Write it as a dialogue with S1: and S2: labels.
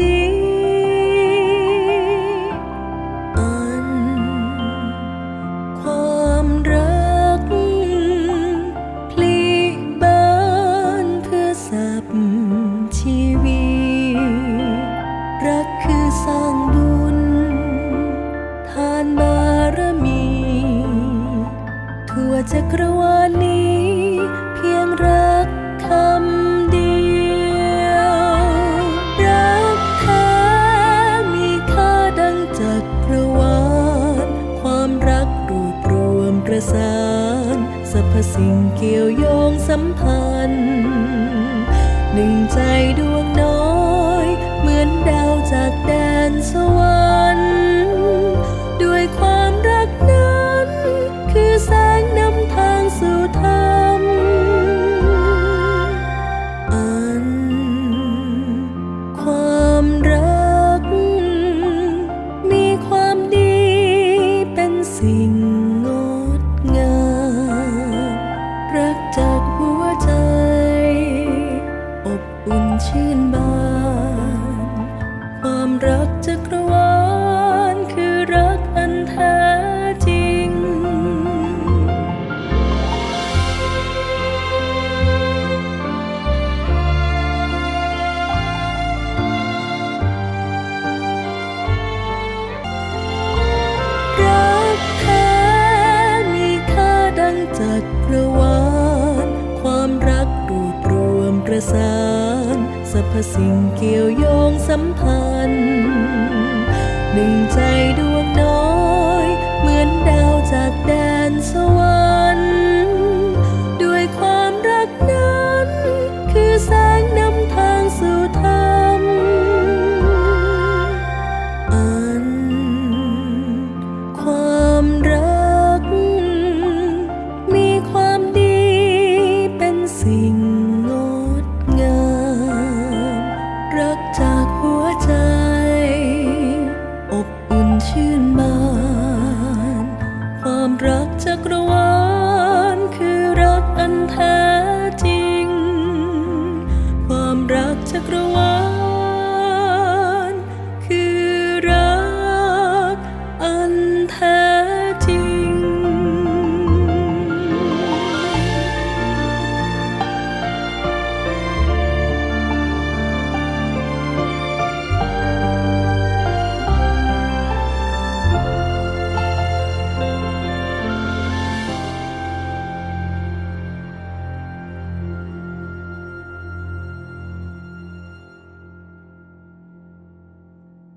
S1: ดีอันความรักพลีบานเพื่อสับชีวิตรักคือสร้างบุญ ทานบารมี ทั่วจักรวาลนี้ กรวบรวมประสานสรรพสิ่งเกี่ยวโยงสัมพันธ์ หนึ่งใจดวงน้อย เหมือนดาวจากแดนสวรรค์ ชื่นบาน ความรักจักรวาลคือรักอันแท้จริง รักแท้มีค่าดังจักรวาลความรักรวบรวมประสา รรพสิ่งเกี่ยวโยงสัมพันธ์ หนึ่งใจดวงน้อย เหมือนดาวจากแดนสวรรค์ ด้วยความรักนั้น คือแสงนำทางสู่ธรรม อัน ความรัก มีความดีเป็นสิ่ง ชื่นบาน ความรักจักรวาลคือรักอันแท้จริง ความรักจักรวาล